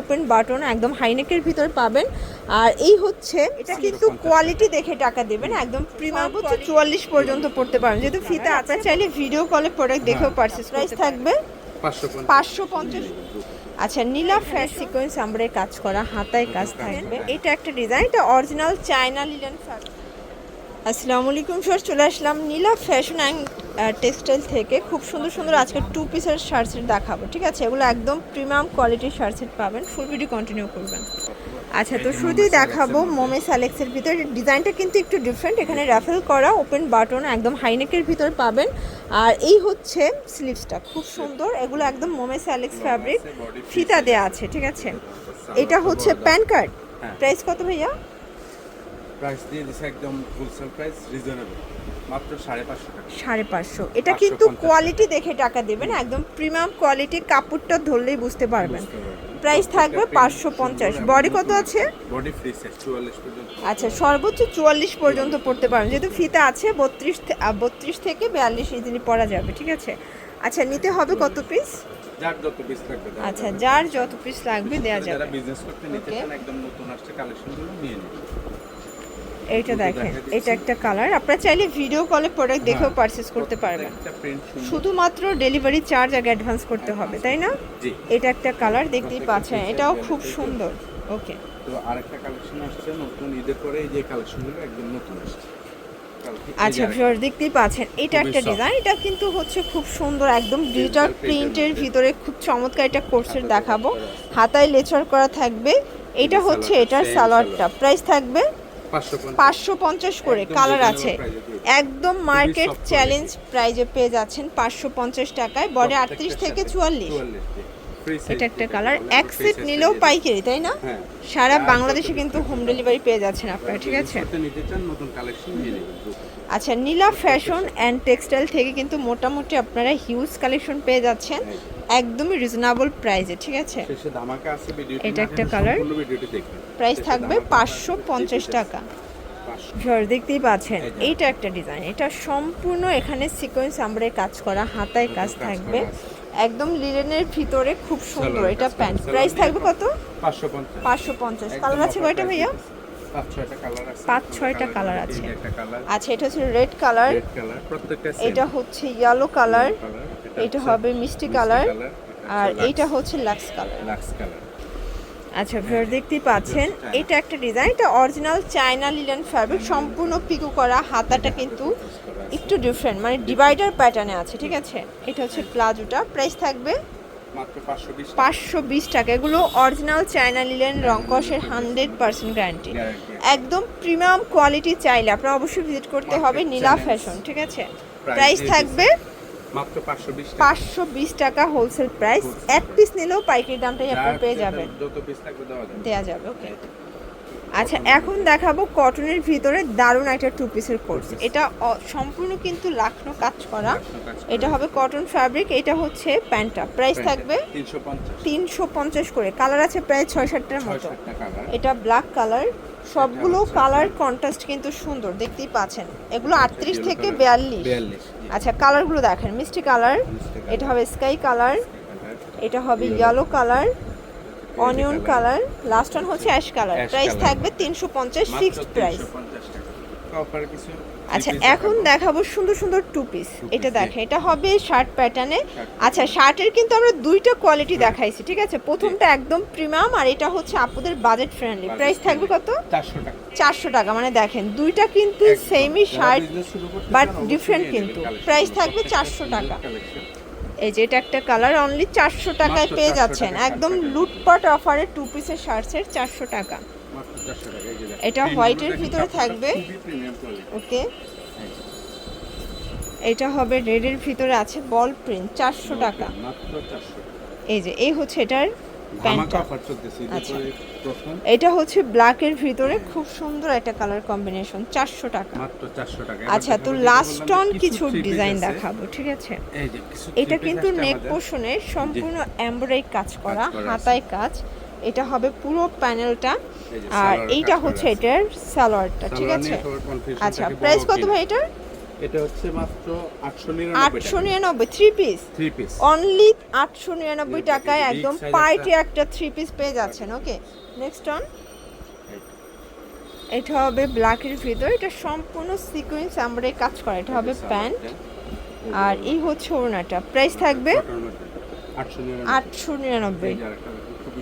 Open button একদম হাইনেকের ভিতর পাবেন। আর এই হচ্ছে এটা কিন্তু কোয়ালিটি দেখে টাকা দেবেন। একদম প্রিমিয়াম হচ্ছে চুয়াল্লিশ পর্যন্ত পড়তে পারেন যেহেতু ফিতে আপনারা চাইলে ভিডিও কলে প্রোডাক্ট দেখেও পারচেস প্রাইস থাকবে পাঁচশো পঞ্চাশ। আচ্ছা নীলা ফ্যাশ সিকোয়েন্স আমরায় কাজ করা হাতায় কাজ থাকবে। এটা একটা ডিজাইন এটা অরিজিনাল চায়না লিলেন ফ্যাব্রিক আসসালামু আলাইকুম স্যার চলে আসলাম নীলা ফ্যাশন অ্যান্ড টেক্সটাইল থেকে। খুব সুন্দর সুন্দর আজকে টু পিসের শার্ট সেট দেখাবো ঠিক আছে? এগুলো একদম প্রিমিয়াম কোয়ালিটির শার্ট সেট পাবেন। ফুল ভিডিও কন্টিনিউ করবেন। আচ্ছা তো শুরুতেই দেখাবো মোমে স্যালেক্সের ভিতরে। ডিজাইনটা কিন্তু একটু ডিফারেন্ট এখানে র্যাফেল করা ওপেন বাটন একদম হাইনেকের ভিতর পাবেন। আর এই হচ্ছে স্লিভসটা খুব সুন্দর। এগুলো একদম মোমে স্যালেক্স ফ্যাব্রিক ফিতা দেয়া আছে ঠিক আছে? এটা হচ্ছে প্যান কার্ড। হ্যাঁ। প্রাইস কত ভাইয়া? প্রাইস দিয়ে দিছে একদম হোলসেল প্রাইস রিজনেবল মাত্র সাড়ে পাঁচশো টাকা। সাড়ে পাঁচশো। এটা কিন্তু কোয়ালিটি দেখে টাকা দেবেন একদম প্রিমিয়াম কোয়ালিটি কাপড়টা ধরলেই বুঝতে পারবেন। প্রাইস থাকবে পাঁচশো পঞ্চাশ। বডি কত আছে? বডি ফ্রি সাইজ চুয়াল্লিশ পর্যন্ত। আচ্ছা সর্বোচ্চ চুয়াল্লিশ পর্যন্ত পড়তে পারেন যেহেতু ফিতা আছে বত্রিশ বত্রিশ থেকে বিয়াল্লিশ ইজিলি পরা যাবে ঠিক আছে? আচ্ছা নিতে হবে কত পিস যার যত পিস লাগবে আচ্ছা যার যত পিস লাগবে দেওয়া যারা যাবে। বিজনেস করতে নিতে চান একদম নতুন আসছে কালেকশনগুলো নিয়ে নিন এইটা দেখেন এটা একটা কালার আপনারা চাইলে ভিডিও কলে প্রোডাক্ট দেখেও পারচেস করতে পারবেন। শুধুমাত্র ডেলিভারি চার্জ আগে অ্যাডভান্স করতে হবে তাই না? এটা একটা কালার দেখতেই পাচ্ছেন। এটাও খুব সুন্দর। ওকে তো আরেকটা কালেকশন আসছে নতুন ঈদের পরে এই যে কালেকশনগুলো একদম নতুন আসছে। কালকে এই যে আচ্ছা। ভিউয়ার দেখতেই পাচ্ছেন এটা একটা ডিজাইন এটা কিন্তু হচ্ছে খুব সুন্দর একদম ডিজিটাল প্রিন্টের ভিতরে খুব চমৎকার একটা কোর্সের দেখাবো। হাতায় লেচার করা থাকবে। এটা হচ্ছে এটার সালোয়ারটা প্রাইস থাকবে পাঁচশো পঞ্চাশ। করে কালার আছে। একদম মার্কেট চ্যালেঞ্জ প্রাইজে পেয়ে যাচ্ছেন পাঁচশো পঞ্চাশ টাকায়। বডি আটত্রিশ থেকে চুয়াল্লিশ। এটা একটা কালার এক সেট নিলেও পাইকারি তাই না? হ্যাঁ। সারা বাংলাদেশে কিন্তু হোম ডেলিভারি পেয়ে যাচ্ছেন আপনারা ঠিক আছে? করতে নিতে চান নতুন কালেকশন নিয়ে নেবেন। আচ্ছা নীলা ফ্যাশন অ্যান্ড টেক্সটাইল থেকে কিন্তু মোটামুটি আপনারা হিউজ কালেকশন পেয়ে যাচ্ছেন। একদমই রিজনেবল প্রাইসে ঠিক আছে? এটা একটা কালার প্রাইস থাকবে পাঁচশো পঞ্চাশ টাকা। ভিউয়ার দেখতেই পাচ্ছেন এইটা একটা ডিজাইন এটা সম্পূর্ণ এখানে সিকোয়েন্স আমরাই কাজ করা হাতায় কাজ থাকবে। একদম লিলেনের ভিতরে খুব সুন্দর। এটা প্যান্ট প্রাইস থাকবে কত? পাঁচশো পঞ্চাশ। পাঁচশো পঞ্চাশ। একদম কালার আছে কয়টা ভাইয়া। পাঁচ ছয়টা কালার আছে। আচ্ছা এটা হচ্ছে রেড কালার রেড কালার প্রত্যেকটা same এটা হচ্ছে ইয়েলো কালার এটা হবে মিষ্টি কালার colour, এটা আর হচ্ছে এইটা হচ্ছে লাক্স কালার লাক্স কালার আচ্ছা ভিউয়ার দেখতেই পাচ্ছেন এটা একটা ডিজাইন এটা অরিজিনাল চায়না লিলেন ফ্যাব্রিক সম্পূর্ণ পিকো করা হাতাটা কিন্তু একটু ডিফারেন্ট মানে ডিভাইডার প্যাটার্নে আছে ঠিক আছে? এটা হচ্ছে প্লাজোটা প্রাইস থাকবে পাঁচশো বিশ টাকা। এগুলো অরিজিনাল চায়না লিলেন রংকসের হান্ড্রেড পার্সেন্ট গ্যারান্টি একদম প্রিমিয়াম কোয়ালিটি চাইলে আপনার অবশ্যই ভিজিট করতে হবে নীলা ফ্যাশন ঠিক আছে? প্রাইস থাকবে পাঁচশো বিশ টাকা। হোলসেল প্রাইস এক পিস নিলেও পাইকারি দামটাই আপনি পেয়ে যাবেন। দেওয়া যাবে। ওকে আচ্ছা এখন দেখাবো কটনের ভিতরে দারুণ একটা টু পিসের কোর্স এটা সম্পূর্ণ কিন্তু লাখনো কাজ করা। এটা হবে কটন ফ্যাব্রিক এটা হচ্ছে প্যান্টটা। প্রাইস থাকবে তিনশো পঞ্চাশ। করে। কালার আছে প্রায় ছয় সাতটার মতো এটা ব্ল্যাক কালার সবগুলো কালার কন্ট্রাস্ট কিন্তু সুন্দর দেখতেই পাচ্ছেন। এগুলো আটত্রিশ থেকে বিয়াল্লিশ। আচ্ছা কালারগুলো দেখেন। মিষ্টি কালার এটা হবে স্কাই কালার এটা হবে yellow colour onion colour last one হচ্ছে অ্যাশ কালার প্রাইস থাকবে তিনশো পঞ্চাশ ফিক্সড প্রাইস আচ্ছা এখন দেখাবো। সুন্দর সুন্দর টু পিস এটা দেখেন এটা হবে শার্ট প্যাটার্নে আচ্ছা শার্টের কিন্তু আমরা দুইটা কোয়ালিটি দেখাইছি ঠিক আছে? প্রথমটা একদম প্রিমিয়াম আর এটা হচ্ছে আপুদের বাজেট ফ্রেন্ডলি প্রাইস থাকবে কত? চারশো টাকা। মানে দেখেন দুইটা কিন্তু। সেমই শার্ট বাট ডিফারেন্ট কিন্তু। প্রাইস থাকবে চারশো টাকা। এই যে এটা একটা কালার অনলি চারশো টাকায় পেয়ে যাচ্ছেন একদম 400 টাকা। লুটপাট অফারে টু পিসের শার্টসের চারশো টাকা মাত্র 400 টাকা, এই যে দেখেন। এটা হোয়াইটের এর ভিতরে থাকবে। ওকে এটা হবে রেডের ভিতরে আছে বল প্রিন্ট চারশো টাকা মাত্র 400 টাকা। এই যে এই হচ্ছে এটার আচ্ছা। এটা হচ্ছে ব্ল্যাকের ভিতরে খুব সুন্দর একটা কালার কম্বিনেশন চারশো টাকা। মাত্র 400 টাকা। আচ্ছা তো লাস্ট অন কিছু ডিজাইন দেখাবো ঠিক আছে? এটা কিন্তু নেক। পোর্শনে সম্পূর্ণ এমব্রয়ডারি কাজ করা হাতায় কাজ। এটা হবে পুরো প্যানেলটা আর এইটা হচ্ছে এটার সালোয়ারটা ঠিক আছে? আচ্ছা প্রাইস কত ভাই এটার? এটা হচ্ছে মাত্র আটশো নিরানব্বই আটশো নিরানব্বই three piece three piece only আটশো নিরানব্বই Big টাকায় একদম পার্টি একটা। থ্রি পিস পেয়ে যাচ্ছেন ওকে নেক্সট অন এটা হবে ব্ল্যাকের ভিতর এটা সম্পূর্ণ সিকোয়েন্স আমরা কাজ করা এটা হবে প্যান্ট। আর এই হচ্ছে ওড়নাটা প্রাইস থাকবে আটশো নিরানব্বই।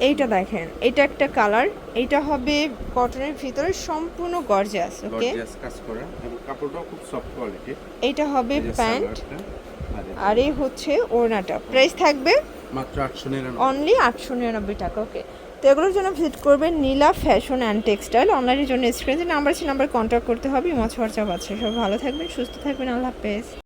এইটা দেখেন এটা একটা কালার এটা হবে কটনের ভিতরে সম্পূর্ণ গর্জিয়াস ওকে? কাজ করা এবং কাপড়টাও খুব সফট কোয়ালিটি এটা হবে প্যান্ট আর এই হচ্ছে ওড়নাটা। প্রাইস থাকবে মাত্র আটশো নিরানব্বই। অনলি আটশো নিরানব্বই টাকা ওকে? তো এগুলোর জন্য ভিজিট করবেন নীলা ফ্যাশন অ্যান্ড টেক্সটাইল অনলাইনের জন্য স্ক্রিনে নাম্বার আছে নাম্বার কন্ট্যাক্ট করতে হবে ইমচ হোয়াটসঅ্যাপ আছে। সব ভালো থাকবেন সুস্থ থাকবেন আল্লাহ হাফেজ।